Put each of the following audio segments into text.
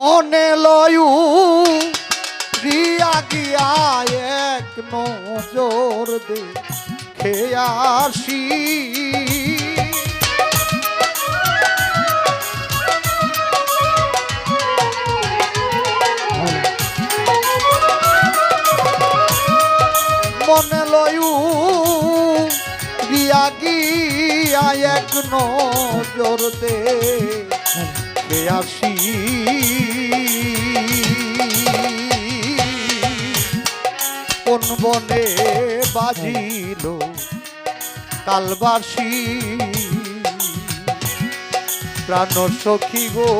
মনে লয়ু, রিয়া গিয়া এক নজর দে খেয়াসি মনে লয়ু, রিয়া গিয়া এক নজর দে আসি। কোন বনে বাজিল কালবাসি প্রাণ সখী গো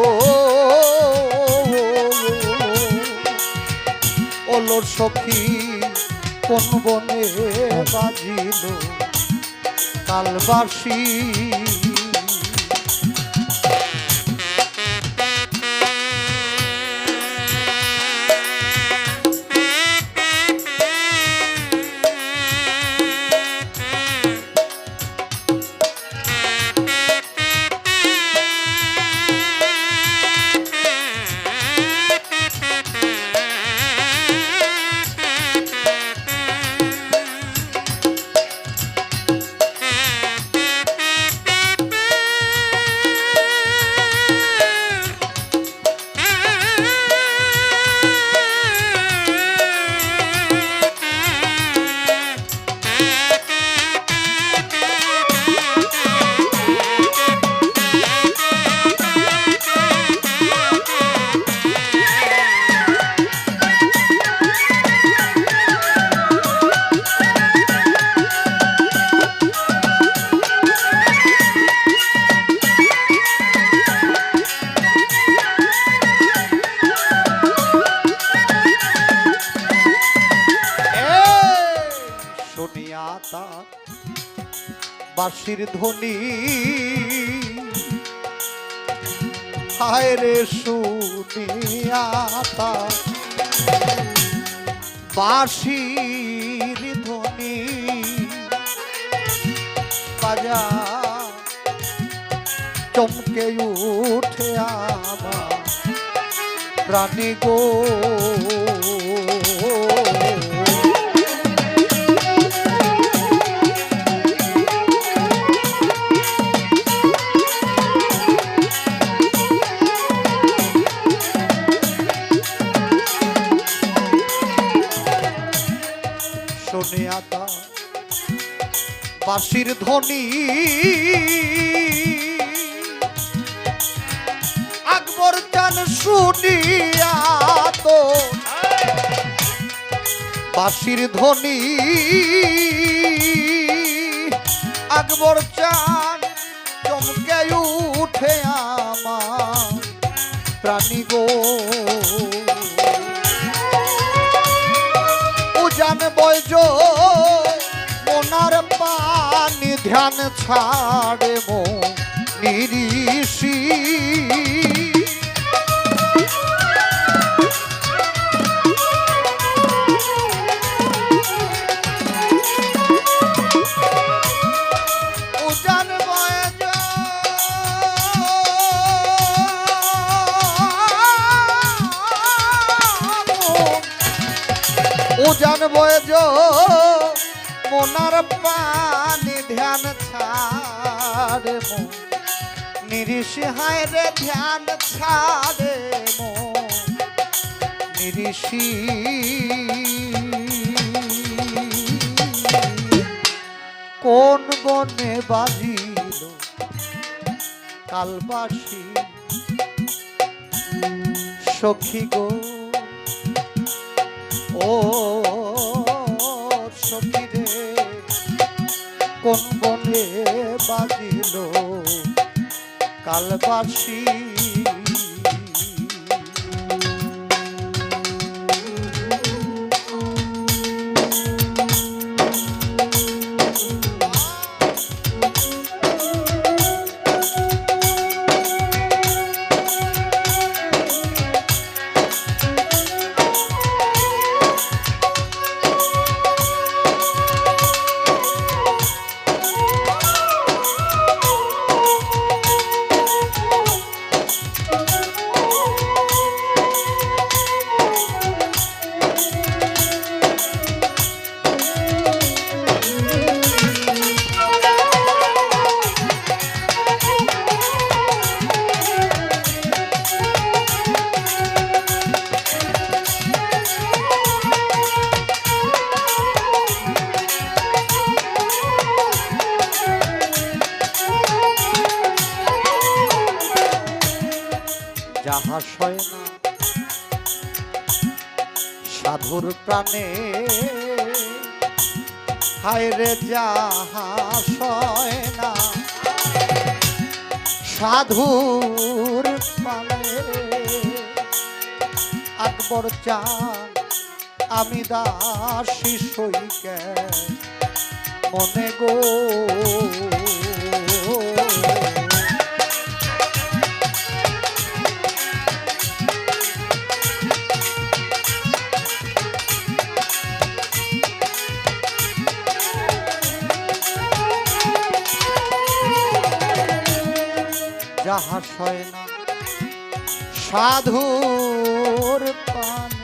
ওলোর সখী কোন বনে বাজিল কালবাসি শুনিয়া তার বাঁশির ধ্বনি। হায় রে শুনিয়া তার ধ্বনি। বাজা চমকে উঠে আমার প্রাণী গো। বাঁশির ধ্বনি। আকবর চান শুনিয়া তো বাঁশির ধ্বনি। আকবর চান চমকে উঠে আমার প্রাণী গো। উজান বৈজ ধ্যান ছাড়ে মো নিরিষি। উজান বয়জ মোনার পানি ধ্যান ছাড়ে মো নিরিষি হায় রে ধ্যান ছাড়ে মো নিরিষি কোন বনে বাজিল কালবাসী? সখী গো, ও কোন বনে বাজিল কালবাসী সয় না সাধুর প্রাণে। হায় রে না। সাধুর প্রাণে। আকবর চান, আমি দাসী সইকে। মনে গো যাহা সয় না। সাধুর পানে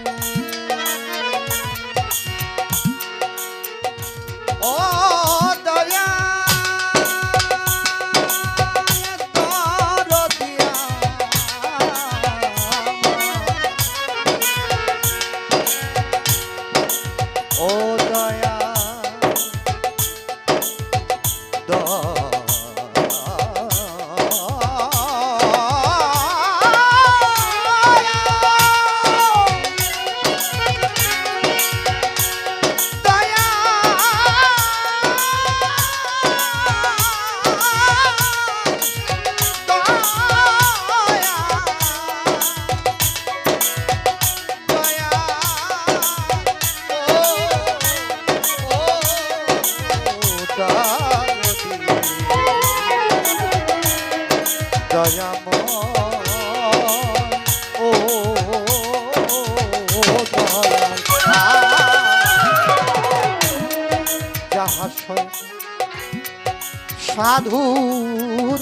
সাধুর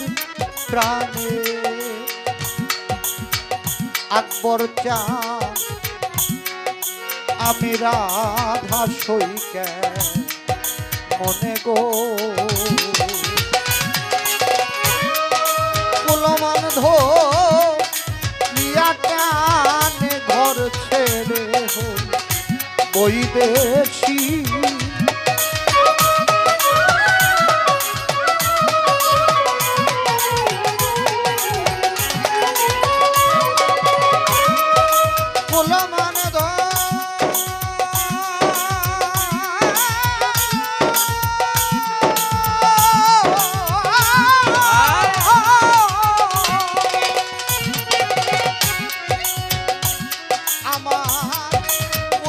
প্রাণে আকবর চা, আমি রাধা সইকে মনে গো। কুলমান ধো টানে ঘর ছেড়ে হো বৈদেশী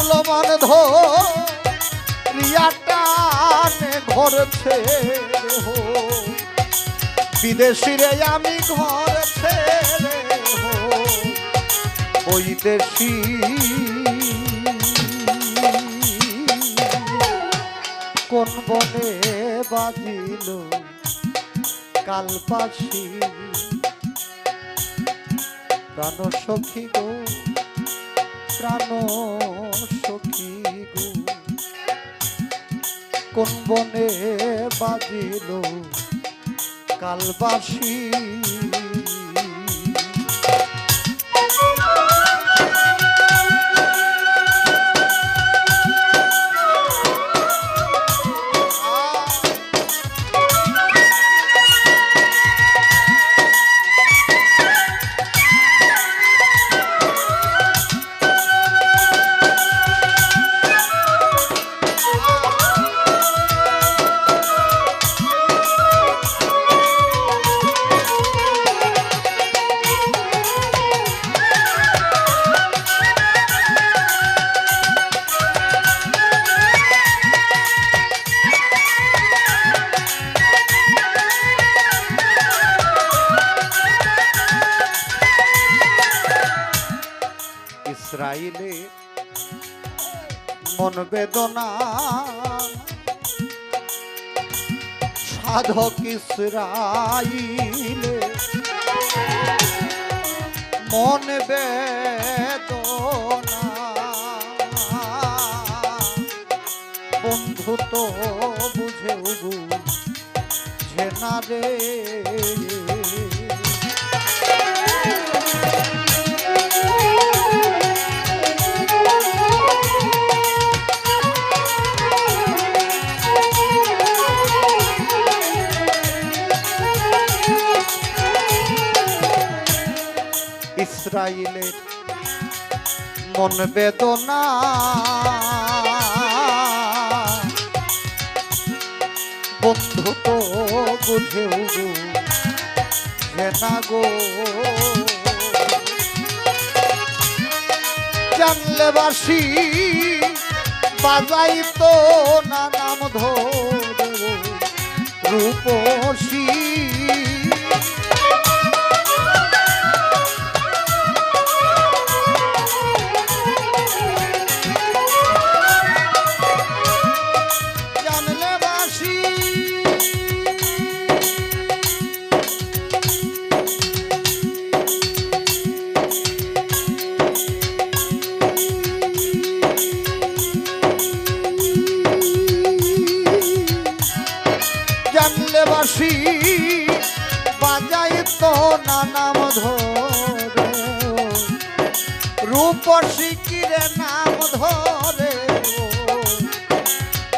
কুলমান ধো রিয়াটানে ঘর ছেড়ে হো বিদেশিরে আমি ঘর ছেড়ে ওই দেশি কোন বনে বাজিল কালপাশি? প্রাণ সখী গো, প্রাণ সখী কোন বনে বাজিল কালবাসী? বেদনা। সাধক ইসরায়েলে মন বেদনা। বন্ধু তো বুঝেও বুঝে না রে। বাজাইলে মন বেদনা। বন্ধু তো বুঝেও গো যে না গো। জানলে বাসি বাজাই তো না নাম ধরে রূপসী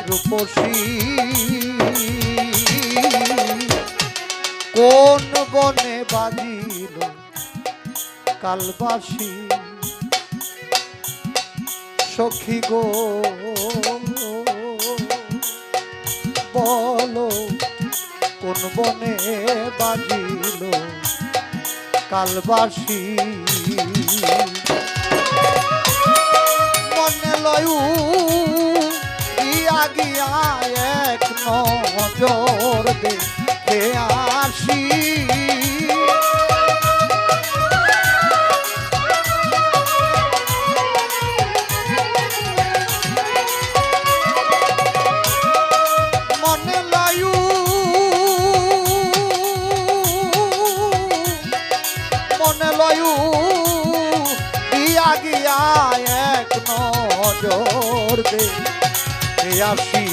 রূপসী। কোন বনে বাজিল কালবাসী? সখী গো বলো কোন বনে বাজিল কালবাসী? ইয়া গিয়া এক নজর দেখে আসি। মনে আসি।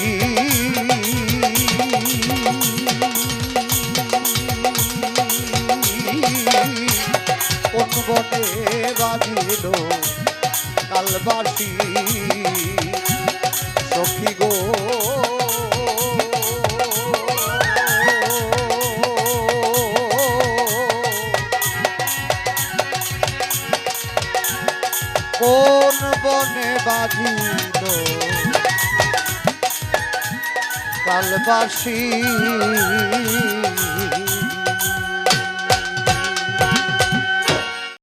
কোন বনে বাজিল কালবাসী। কালবাসী